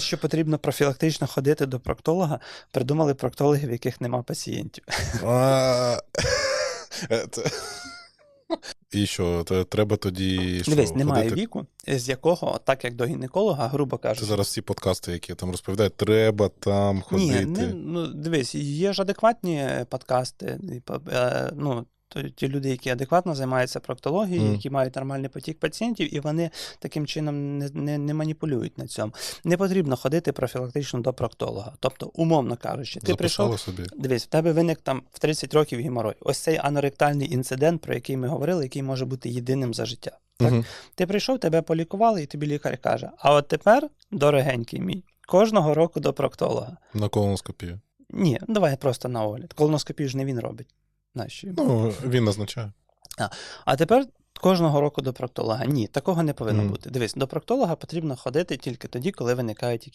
Що потрібно профілактично ходити до проктолога, придумали проктологи, в яких нема пацієнтів. Е, це- І що, то треба тоді. Що, Дивись, немає ходити? віку, з якого, так як до гінеколога, грубо кажучи, зараз всі подкасти, які там розповідають, треба там ходити. Ні, не, ну, дивись, є ж адекватні подкасти. е, Ну, ті люди, які адекватно займаються проктологією, Мгм. які мають нормальний потік пацієнтів, і вони таким чином не, не, не маніпулюють на цьому. Не потрібно ходити профілактично до проктолога. Тобто, умовно кажучи, ти прийшов. Собі. Дивись, в тебе виник там в 30 років геморой. Ось цей аноректальний інцидент, про який ми говорили, який може бути єдиним за життя. Так? Мгм. Ти прийшов, тебе полікували, і тобі лікар каже: а от тепер, дорогенький мій, кожного року до проктолога. На колоноскопію. Ні, давай просто на огляд. Колоноскопію ж не він робить. Йому? Ну, він назначає. А тепер кожного року до проктолога. Ні, такого не повинно mm. бути. Дивись, до проктолога потрібно ходити тільки тоді, коли виникають якісь